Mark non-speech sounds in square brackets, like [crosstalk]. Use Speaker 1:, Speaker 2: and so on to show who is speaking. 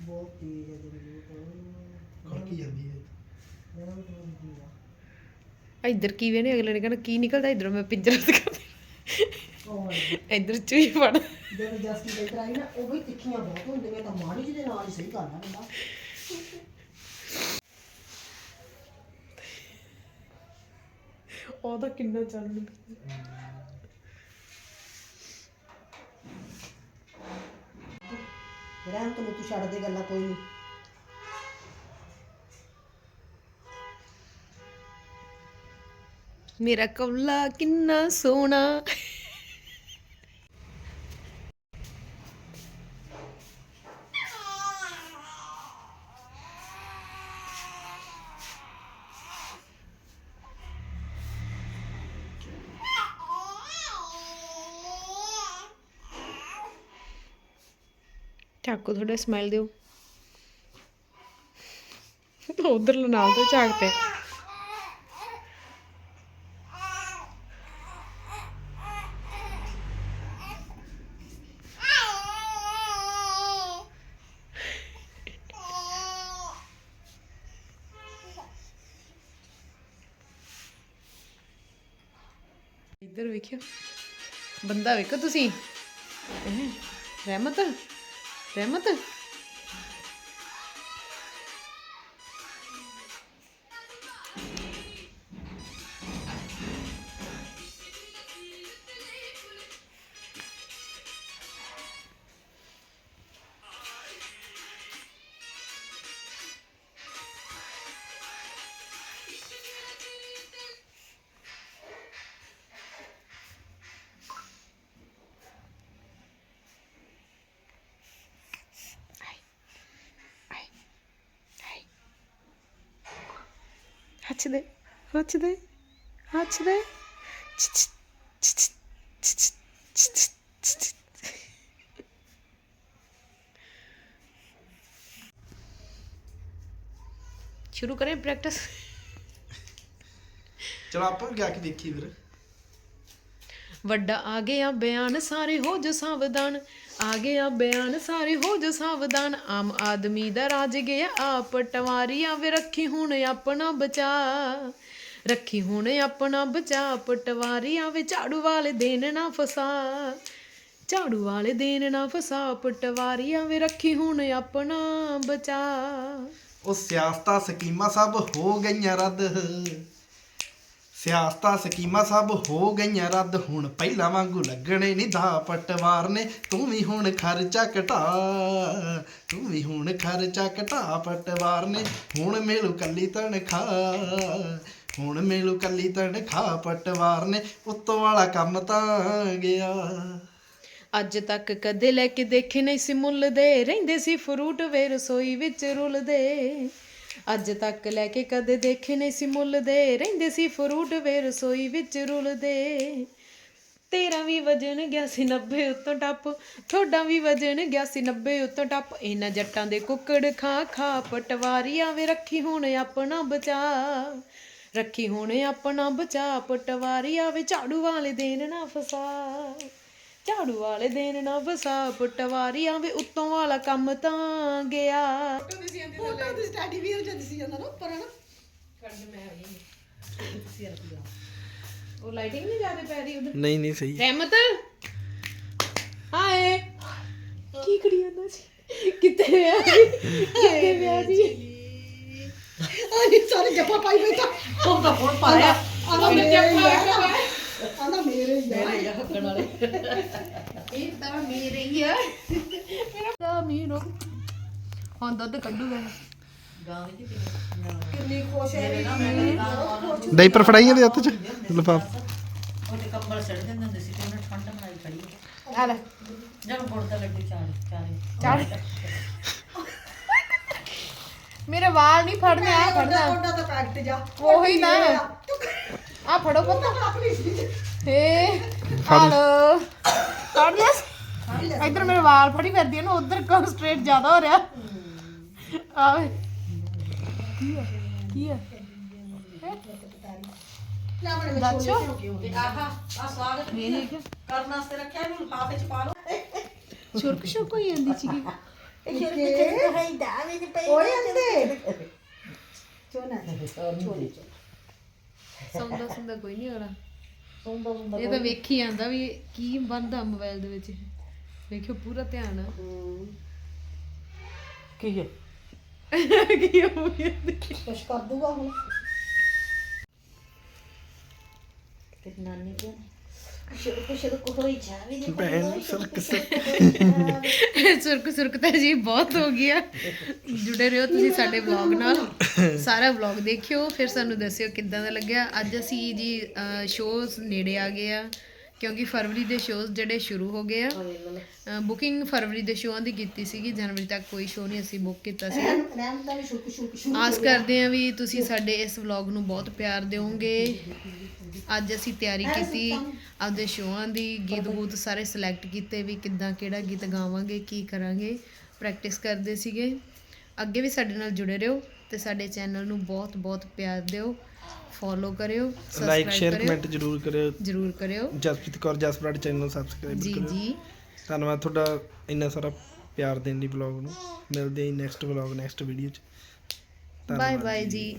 Speaker 1: ਬਹੁਤ ਤੇਜ਼ ਹੈ ਜਿਹੜੀ ਉਹ
Speaker 2: ਖੜਕੀ ਜਾਂਦੀ ਹੈ।
Speaker 3: ਇੱਧਰ ਕੀ ਵੇਨੇ ਅਗਲੇ ਨੇ ਕਹਿਣਾ ਕੀ ਨਿਕਲਦਾ ਇੱਧਰੋਂ ਮੈਂ ਪਿੰਜਰਾ ਦਿਖਾ
Speaker 1: ਉਹ ਵਾਲੀ।
Speaker 3: ਇੱਧਰ ਚੂਹੀ ਫੜ।
Speaker 1: ਜਦੋਂ ਜਸਟੀ ਦੇ ਕਰਾਈ ਨਾ ਉਹ ਵੀ ਤਿੱਖੀਆਂ ਬਹੁਤ ਹੁੰਦੀਆਂ ਤਾਂ ਮਾੜੀ ਜਿਹੀ ਦੇ ਨਾਲ ਹੀ ਸਹੀ ਕਰਨਾ ਬੰਦਾ
Speaker 3: ਉਹਦਾ ਕਿੰਨਾ ਚੱਲਣ
Speaker 1: ਰਹਿਣ ਤੋਂ ਤੂੰ ਛੱਡ ਦੇ ਗੱਲਾਂ ਕੋਈ ਨਹੀਂ
Speaker 3: ਮੇਰਾ ਕੌਲਾ ਕਿੰਨਾ ਸੋਹਣਾ। ਚਾਕੂ ਥੋੜਾ ਸਮਾਈਲ ਦਿਓ ਉਧਰ ਨਾਲ ਤੋਂ ਝਾਕ ਪਿਆ ਇੱਧਰ ਵੇਖਿਓ ਬੰਦਾ ਵੇਖੋ ਤੁਸੀਂ ਰਹਿਮਤ ਹੈਂ, Hatice. Hatice. Hatice. Çıt çıt çıt çıt çıt शुरू करें प्रैक्टिस
Speaker 2: चलो आप क्या के देखिए फिर
Speaker 3: ਵੱਡਾ ਆ ਗਿਆ ਬਿਆਨ, ਸਾਰੇ ਹੋ ਜੋ ਸਾਵਧਾਨ। ਆ ਗਿਆ ਬਿਆਨ, ਸਾਰੇ ਹੋ ਜੋ ਸਾਵਧਾਨ। ਆਮ ਆਦਮੀ ਦਾ ਰਾਜ ਗਿਆ ਆ ਪਟਵਾਰੀਆਂ ਵੇ ਰੱਖੀ ਹੁਣ ਆਪਣਾ ਬਚਾ। ਰੱਖੀ ਹੁਣ ਆਪਣਾ ਬਚਾ ਪਟਵਾਰੀਆਂ ਵੇ ਝਾੜੂ ਵਾਲੇ ਦੇਣ ਨਾ ਫਸਾ। ਝਾੜੂ ਵਾਲੇ ਦੇਣ ਨਾ ਫਸਾ ਪਟਵਾਰੀਆਂ ਵੇ ਰੱਖੀ ਹੁਣ ਆਪਣਾ ਬਚਾ।
Speaker 2: ਉਹ ਸਿਆਸਤਾਂ ਸਕੀਮਾਂ ਸਭ ਹੋ ਗਈਆਂ ਰੱਦ। ਸਿਆਸਤਾਂ ਸਕੀਮਾਂ ਸਭ ਹੋ ਗਈਆਂ ਰੱਦ, ਹੁਣ ਪਹਿਲਾਂ ਵਾਂਗੂ ਲੱਗਣੇ ਨਹੀਂ ਦਾ ਪਟਵਾਰ ਨੇ। ਤੂੰ ਵੀ ਹੁਣ ਖਰਚਾ ਘਟਾ, ਤੂੰ ਵੀ ਹੁਣ ਖਰਚਾ ਘਟਾ ਪਟਵਾਰ ਨੇ। ਹੁਣ ਮੇਲੂ ਕੱਲੀ ਤਨਖਾਹ, ਹੁਣ ਮੇਲੂ ਕੱਲੀ ਤਨਖਾਹ ਪਟਵਾਰ ਨੇ। ਉੱਤੋਂ ਵਾਲਾ ਕੰਮ ਤਾਂ ਗਿਆ।
Speaker 3: ਅੱਜ ਤੱਕ ਕਦੇ ਲੈ ਕੇ ਦੇਖੇ ਨਹੀਂ ਸੀ ਮੁੱਲ ਦੇ ਰਹਿੰਦੇ ਸੀ ਫਰੂਟ ਵੇ ਰਸੋਈ ਵਿੱਚ ਰੁਲਦੇ। ਅੱਜ ਤੱਕ ਲੈ ਕੇ ਕਦੇ ਦੇਖੇ ਨਹੀਂ ਸੀ ਮੁੱਲ ਦੇ। ਰਹਿੰਦੇ ਸੀ ਫਰੂਟ ਵੇ ਰਸੋਈ ਵਿੱਚ ਰੁਲਦੇ। ਤੇਰਾ ਵੀ ਵਜਨ ਗਿਆ ਸੀ 90 ਉੱਤੋਂ ਟੱਪ। ਤੁਹਾਡਾ ਵੀ ਵਜਨ ਗਿਆ ਸੀ 90 ਉੱਤੋਂ ਟੱਪ। ਇਹਨਾਂ ਜੱਟਾਂ ਦੇ ਕੁੱਕੜ ਖਾ ਖਾ ਪਟਵਾਰੀਆਂ ਵੇ ਰੱਖੀ ਹੁਣ ਆਪਣਾ ਬਚਾ ਰੱਖੀ ਹੁਣ ਆਪਣਾ ਬਚਾ ਪਟਵਾਰੀਆਂ ਵੇ ਝਾੜੂ ਵਾਲੇ ਦੇਣ ਨਾ ਫਸਾ। ਝਾੜੂ ਵਾਲੇ ਦੇਣ ਨਾ ਫਸਾ ਪਟਵਾਰੀਆਂ ਵੇ ਉੱਤੋਂ ਵਾਲਾ ਕੰਮ ਤਾਂ ਗਿਆ।
Speaker 1: ਫੋਟੋ ਦੀ ਸਟੱਡੀ ਵੀਰ ਜਦ ਸੀ ਜਾਂਦਾ ਨਾ ਉੱਪਰ ਨਾ
Speaker 3: ਉਹ ਲਾਈਟਿੰਗ ਨਹੀਂ ਜ਼ਿਆਦਾ ਪੈ ਰਹੀ ਉਧਰ?
Speaker 2: ਨਹੀਂ ਨਹੀਂ ਸਹੀ।
Speaker 3: ਰਹਿਮਤ? ਹਾਏ! ਕੀ ਕਰੀ ਜਾਂਦਾ ਸੀ? ਕਿੱਥੇ ਵਿਆਹ ਸੀ? ਕਿੱਥੇ ਵਿਆਹ ਸੀ?
Speaker 1: ਆਹ ਸਾਰੇ ਜੱਪਾ ਪਾਈ ਬੈਠਾ। ਉਹ ਤਾਂ ਫੋਨ ਪਾਇਆ। ਮੇਰੇ ਆਂਦਾ ਮੇਰੇ ਮੇਰੇ ਹੱਕਣ ਵਾਲੇ।
Speaker 3: ਇਹ ਤਾਂ ਮੇਰੇ ਹੀ ਆ। ਮੇਰਾ ਤਾਂ ਮੀਨੋ ਹੁਣ ਦੁੱਧ ਕੱਢੂਗਾ
Speaker 1: ਕਿੰਨੀ ਖੁਸ਼ ਹੈ
Speaker 2: ਡਾਈਪਰ ਫੜਾਈਆਂ ਦੇ ਹੱਥ ਚ? ਲਫਾਫ।
Speaker 4: ਉਹਦੇ ਕੰਬਲ ਸੜ ਜਾਂਦੇ ਹੁੰਦੇ ਸੀ ਤੇ ਉਹਨੇ ਠੰਡ ਬਣਾਈ ਖੜੀ
Speaker 3: ਆ। ਲੈ।
Speaker 4: ਜਦ ਗੁੜਦਾ ਲੱਡੂ ਚਾਰੇ ਚਾਰੇ
Speaker 3: ਮੇਰੇ ਵਾਲ ਨਹੀਂ ਫੜਨੇ ਆ ਫੜਨਾ।
Speaker 1: ਉਹਦਾ ਤਾਂ ਪੈਕਟ ਜਾ।
Speaker 3: ਉਹੀ ਨਾ। ਆ ਫੜੋ ਪੁੱਤ। ਏ ਹਲੋ। ਲਿਆ। ਇਧਰ ਮੇਰੇ ਵਾਲ ਫੜੀ ਫਿਰਦੀ ਹੈ ਨਾ ਉਧਰ ਕਨਸਟ੍ਰੇਟ ਜ਼ਿਆਦਾ ਹੋ ਰਿਹਾ। ਆਵੇ। ਕੀ ਹੈ ਕੀ ਹੈ?
Speaker 1: ਲੈ ਬੜੇ
Speaker 3: ਦੱਸੋ
Speaker 4: ਤੇ ਆਹਾ ਆ ਸਵਾਗਤ
Speaker 3: ਇਹ ਨਹੀਂ ਕਿ
Speaker 4: ਕਰਨ ਵਾਸਤੇ ਰੱਖਿਆ ਇਹਨੂੰ ਲਿਫਾਫੇ ਚ ਪਾ ਲਓ
Speaker 3: ਛੁਰਕ ਛੁਰਕ ਹੋਈ ਜਾਂਦੀ। ਸੀਗੀ
Speaker 1: ਓਏ ਅੰਦੇ ਚੋਨਾ ਚੋਰੀ
Speaker 3: ਸੌਂਦਾ ਸੁੰਦਾ ਕੋਈ ਨਹੀਂ ਇਹ ਤਾਂ ਵੇਖੀ ਜਾਂਦਾ ਵੀ ਕੀ ਬੰਦਾ ਮੋਬਾਈਲ ਦੇ ਵਿੱਚ ਵੇਖਿਓ ਪੂਰਾ ਧਿਆਨ। ਆ
Speaker 4: ਕੀ ਹੈ? [laughs]
Speaker 3: ਕੀ ਹੋ ਗਿਆ?
Speaker 1: ਕੁਛ ਕਰ ਦੂਗਾ ਹੁਣ।
Speaker 4: ਤੇ ਨਾਨੀ ਕੀ ਸ਼ੁਰੂ ਸ਼ੁਰੂ ਹੋਈ ਜਾਵੇ
Speaker 2: ਭੈਣ ਸਰਕ ਸਰਕ
Speaker 3: ਸੁਰਕ ਸੁਰਕ ਤਾਂ ਜੀ ਬਹੁਤ ਹੋ ਗਿਆ। ਜੁੜੇ ਰਹੋ ਤੁਸੀਂ ਸਾਡੇ ਵਲੌਗ ਨਾਲ। ਸਾਰਾ ਵਲੌਗ ਦੇਖਿਓ ਫਿਰ ਸਾਨੂੰ ਦੱਸਿਓ ਕਿੱਦਾਂ ਦਾ ਲੱਗਿਆ। ਅੱਜ ਅਸੀਂ ਜੀ ਸ਼ੋਜ਼ ਨੇੜੇ ਆ ਗਏ ਆ ਕਿਉਂਕਿ ਫਰਵਰੀ ਦੇ ਸ਼ੋਜ਼ ਜਿਹੜੇ ਸ਼ੁਰੂ ਹੋ ਗਏ ਆ। ਬੁਕਿੰਗ ਫਰਵਰੀ ਦੇ ਸ਼ੋਆਂ ਦੀ ਕੀਤੀ ਸੀਗੀ ਜਨਵਰੀ ਤੱਕ ਕੋਈ ਸ਼ੋਅ ਨਹੀਂ ਅਸੀਂ ਬੁੱਕ ਕੀਤਾ ਸੀ। ਆਸ ਕਰਦੇ ਹਾਂ ਵੀ ਤੁਸੀਂ ਸਾਡੇ ਇਸ ਵਲੌਗ ਨੂੰ ਬਹੁਤ ਪਿਆਰ ਦਿਓਗੇ। ਅੱਜ ਅਸੀਂ ਤਿਆਰੀ ਕੀਤੀ ਆਪਦੇ ਸ਼ੋਆਂ ਦੀ ਗੀਤ ਗੂਤ ਸਾਰੇ ਸਿਲੈਕਟ ਕੀਤੇ ਵੀ ਕਿੱਦਾਂ ਕਿਹੜਾ ਗੀਤ ਗਾਵਾਂਗੇ ਕੀ ਕਰਾਂਗੇ ਪ੍ਰੈਕਟਿਸ ਕਰਦੇ ਸੀਗੇ। ਅੱਗੇ ਵੀ ਸਾਡੇ ਨਾਲ ਜੁੜੇ ਰਹੋ ਤੇ ਸਾਡੇ ਚੈਨਲ ਨੂੰ ਬਹੁਤ ਬਹੁਤ ਪਿਆਰ ਦਿਓ। ਫੋਲੋ ਕਰਿਓ
Speaker 2: ਲਾਈਕ
Speaker 3: ਸਬਸਕ੍ਰਾਈਬ
Speaker 2: ਸ਼ੇਅਰ
Speaker 3: ਕਰਿਓ।
Speaker 2: ਕਮੈਂਟ ਜ਼ਰੂਰ ਕਰਿਓ।
Speaker 3: ਜਰੂਰ ਕਰਿਓ।
Speaker 2: ਜਸਪ੍ਰੀਤ ਕੌਰ ਜਸਪ੍ਰਾਟ ਚੈਨਲ ਨੂੰ ਸਬਸਕ੍ਰਾਈਬ
Speaker 3: ਜੀ
Speaker 2: ਕਰੋ
Speaker 3: ਜੀ।
Speaker 2: ਧੰਨਵਾਦ ਤੁਹਾਡਾ ਇੰਨਾ ਸਾਰਾ ਪਿਆਰ ਦੇਣ ਲਈ ਵਲੌਗ ਨੂੰ। ਮਿਲਦੇ ਹਾਂ ਨੈਕਸਟ ਵਲੌਗ ਨੈਕਸਟ ਵੀਡੀਓ ਚ।
Speaker 3: ਬਾਏ ਬਾਏ ਜੀ।